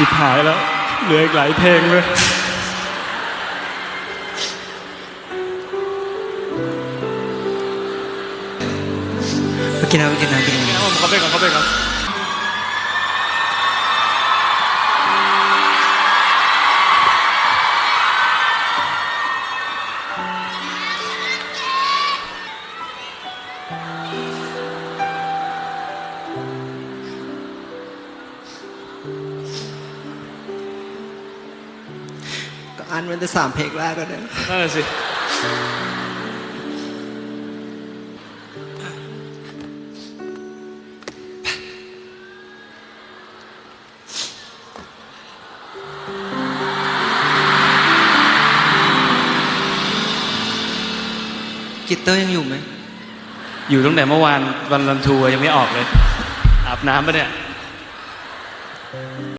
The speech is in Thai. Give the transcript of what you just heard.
ชิบหายแล้ว เหลืออีกหลายเพลงเลยไปกินน้ำไปกินน้ำไปกินน้ผมเขาไปก่อนเขาไปก่อน อ่านมันจะสามเพลงแรกก็ได้นั่นแหละสิกิตเตอร์ยังอยู่ไหม อยู่ตั้งแต่เมื่อวานวันรันทัวร์ยังไม่ออกเลย อาบน้ำปะเนี่ย